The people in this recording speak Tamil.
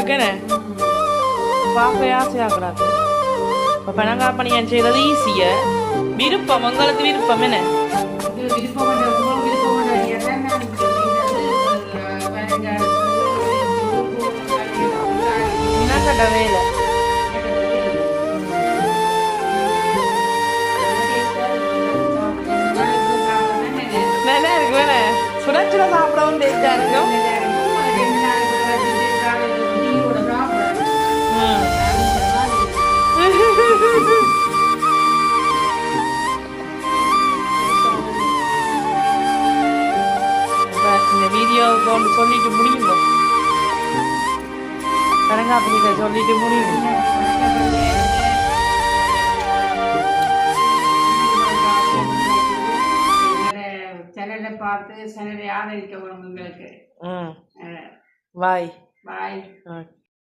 இருக்கேனே பார்க்க ஆசையாகிறாங்க இப்போ பணங்காப்பணியன் செய்கிறது ஈஸியா. விருப்பம் உங்களுக்கு விருப்பம் என்ன? இது விருப்பம் வேலை நல்லா இருக்கு வேணே சுட சுட சாப்பிடவும் டேஸ்டா இருக்கும் கொண்டு சொல்லிட்டு முடியுங்க. பணங்காப்பணியில சொல்லிட்டு முடியும் சேனலை பார்த்து சேனலை ஆதரிக்க உங்களுக்கு. பாய். பாய்.